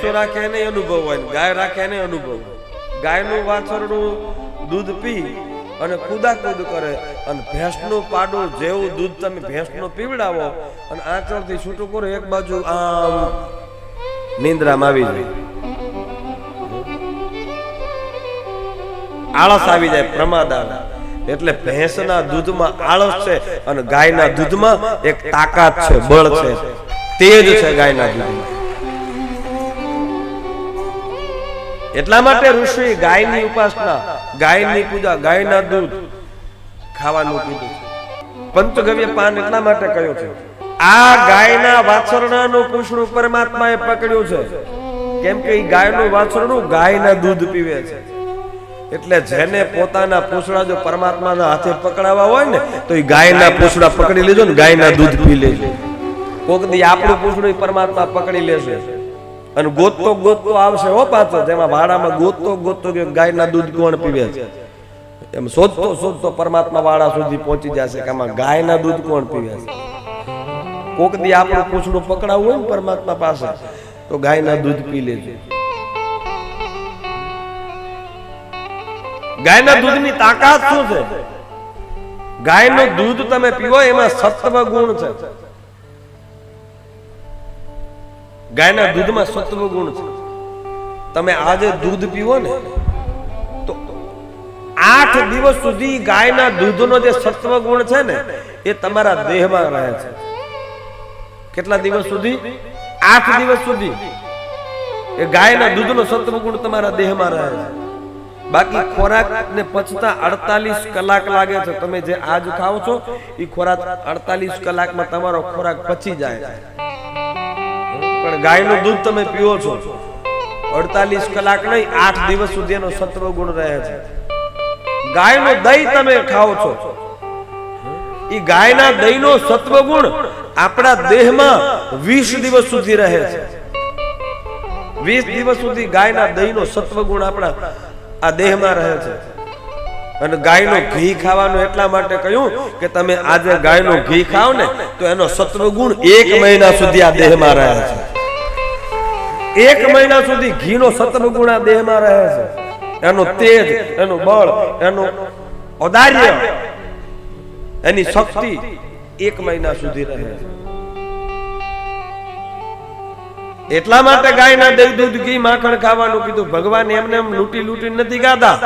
ભેંસો રાખે એને અનુભવ હોય ગાય રાખે એને અનુભવ. ગાયનું વાછરડું દૂધ પી અને કુદાકુદ કરે અને ભેંસનું પાડું જેવું દૂધ તમે ભેંસનું પીવડાવો અને આંચળથી છૂટું કરો, એક બાજુ આમ નિંદ્રામાં આવી જાય. આળસ આવી જાય, પ્રમાદાના. એટલે ભેંસના દૂધમાં આળસ છે અને ગાયના દૂધમાં એક તાકાત છે, બળ છે. તેજ છે ગાયના દૂધમાં. એટલા માટે ઋષિ ગાયની ઉપાસના ગાયની પૂજા ગાયના દૂધ ખાવાનું કીધું પંચગવ્ય પાન એટલા માટે કહ્યું છે. આ ગાયના વાછરણાનું કૃષ્ણ પરમાત્માએ પકડ્યું છે. કેમ કે ગાયનું વાછરણું ગાયના દૂધ પીવે છે. એટલે જેને પોતાના પૂછડા જો પરમાત્માના હાથે પકડાવા હોય ને તો એ ગાયના પૂછડા પકડી લેજો ને ગાયના દૂધ પી લેજો. કોક દી આપણું પૂછડું પરમાત્મા પકડી લેશે. અને ગોતતો ગોતતો આવશે હો પાછો. જેમાં વાડામાં ગોતતો ગોતતો કે ગાયના દૂધ કોણ પીવે છે? એમ શોધતો શોધતો પરમાત્મા વાળા સુધી પહોંચી જશે કે આમાં ગાયના દૂધ કોણ પીવે છે? કોક દી આપણું પૂછડું પકડાવવું હોય ને પરમાત્મા પાસે, તો ગાયના દૂધ પી લેજો. ગાયના દૂધની તાકાત શું છે? ગાયનું દૂધ તમે પીવો, એમાં સત્વ ગુણ છે. ગાયના દૂધમાં સત્વ ગુણ છે. તમે આજે દૂધ પીવો ને, તો આઠ દિવસ સુધી ગાયના દૂધનો જે સત્વ ગુણ છે ને, એ તમારા દેહમાં રહે છે. કેટલા દિવસ સુધી? આઠ દિવસ સુધી. એ ગાયના દૂધનો સત્વ ગુણ તમારા દેહમાં રહે છે. બાકી ખોરાક ને પચતા અડતાલીસ કલાક લાગે છે. તમે જે આજ ખાઓ છો એ ખોરાક અડતાલીસ કલાકમાં તમારો ખોરાક પચી જાય છે. પણ ગાયનું દૂધ તમે પીવો છો. અડતાલીસ કલાક નહીં, આઠ દિવસ સુધી એનો સત્વ ગુણ રહે છે. ગાયનું દહીં તમે ખાઓ છો. એ ગાયના દહીંનો સત્વ ગુણ આપણા દેહમાં વીસ દિવસ સુધી રહે છે. વીસ દિવસ સુધી ગાયના દહીંનો સત્વ ગુણ આપણા આ દેહમાં રહે છે. અને ગાયનું ઘી ખાવાનું એટલા માટે કહ્યું કે તમે આજે ગાયનું ઘી ખાઓ ને તો એનો સત્વ એક મહિના સુધી આ દેહમાં રહે છે. એક મહિના સુધી ઘીનો સત્વ આ દેહમાં રહે છે. એનો તેજ એનું બળ એનું ઔદાર્ય એની શક્તિ એક મહિના સુધી રહે છે. એટલા માટે ગાયના દહીં દૂધ ઘી માખણ ખાવાનું કીધું. ભગવાન એમને એમ લૂંટી લૂંટી નથી ગાતા.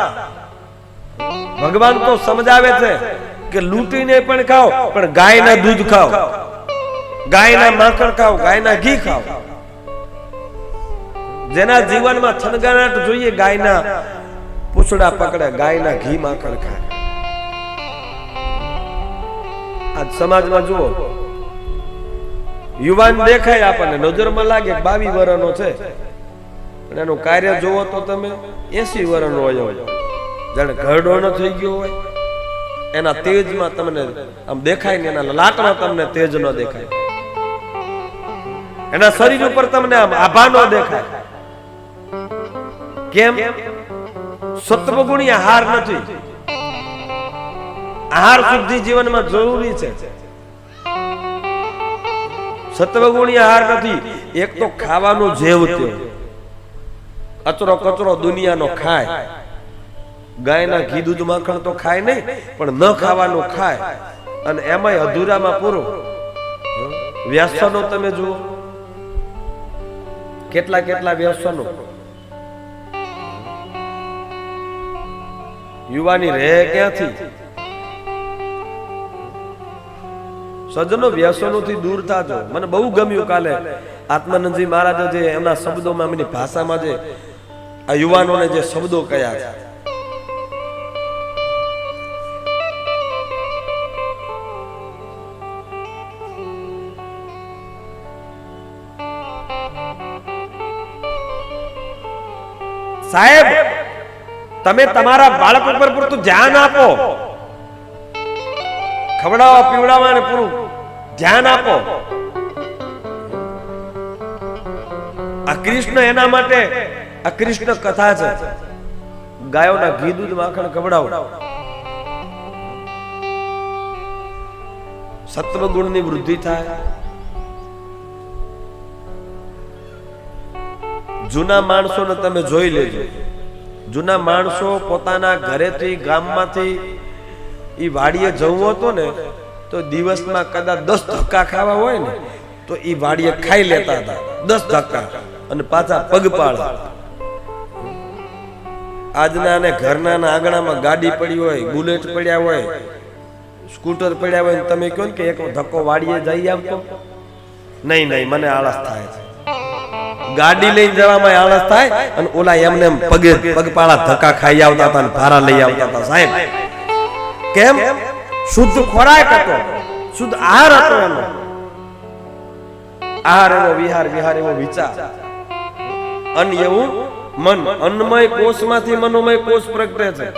ભગવાન તો સમજાવે છે કે લૂંટીને પણ ખાઓ, પણ ગાયના દૂધ ખાઓ. ગાયના માખણ ખાઓ, ગાયના ઘી ખાઓ. જેના જીવનમાં થનગાનાટ જોઈએ, ગાયના પૂછડા પકડે, ગાયના ઘી માખણ ખાય. આજ સમાજમાં જુઓ, યુવાન દેખાય આપણને, નજરમાં લાગે બાવી વર્ષનો છે. પણ એનું કાર્ય જોવો તો તમે, એસી વર્ષનો હોય. જાણે ઘરડો ન થઈ ગયો હોય, એના તેજમાં તમને આમ દેખાય ને એના લાટમાં તમને તેજ ન દેખાય. એના શરીર ઉપર તમને આમ આભા ન દેખાય. કેમ? સત્વગુણી આહાર નથી. આહાર શુદ્ધિ જીવનમાં જરૂરી છે. સત્વગુણી આહાર નથી, એક તો ખાવાનું જેવ તે કચરો કચરો દુનિયાનો ખાય. ગાયના ઘી દૂધ માખણ તો ખાય નહીં, પણ ન ખાવાનું ખાય. અને એમાંય અધૂરામાં પૂરું. વ્યસનો તમે જુઓ. કેટલા કેટલા વ્યસનો? યુવાની રહે ક્યાંથી? સજ્જનો વ્યસનોથી દૂર થાજો. મને બહુ ગમ્યું કાલે આત્માનંદજી મહારાજે જે એમના શબ્દોમાં એમની ભાષામાં જે આ યુવાનોને જે શબ્દો કયા સાહેબ, તમે તમારા બાળક ઉપર પૂરતું ધ્યાન આપો. ખવડાવવા પીવડાવવા ને પૂરું ધ્યાન આપો. આ કૃષ્ણ એના માટે, આ કૃષ્ણ કથા છે. ગાયોના ઘી દૂધ માખણ ખવડાવો. સત્વગુણની વૃદ્ધિ થાય. જૂના માણસોને તમે જોઈ લેજો. જૂના માણસો પોતાના ઘરેથી, ગામમાંથી એ વાડીએ જવું હતું ને, તો દિવસમાં કદાચ દસ ધક્કા ખાવા હોય ને, તો એ વાડીએ ખાઈ લેતા હતા. દસ ધક્કા અને પાછા પગપાળા આજના અને ઘરના આંગણામાં ગાડી પડી હોય, બુલેટ પડ્યા હોય, સ્કૂટર પડ્યા હોય તમે કહો ને કે એક ધક્કો વાડીએ જઈ આવતો. નહીં નહીં, મને આળસ થાય છે. ગાડી લઈને જવામાં આળસ થાય અને ઓલા એમને એમ પગે પગપાળા ધક્કા ખાઈ આવતા હતા ભારા લઈ આવતા હતા. સાહેબ, કેમ? શુદ્ધ ખોરાક હતો, શુદ્ધ આહાર હતો એનો. આહાર એવો વિહાર વિહાર એવો વિચાર. અન એવું મન, અન્નમય કોષમાંથી મનોમય કોષ પ્રગટે છે.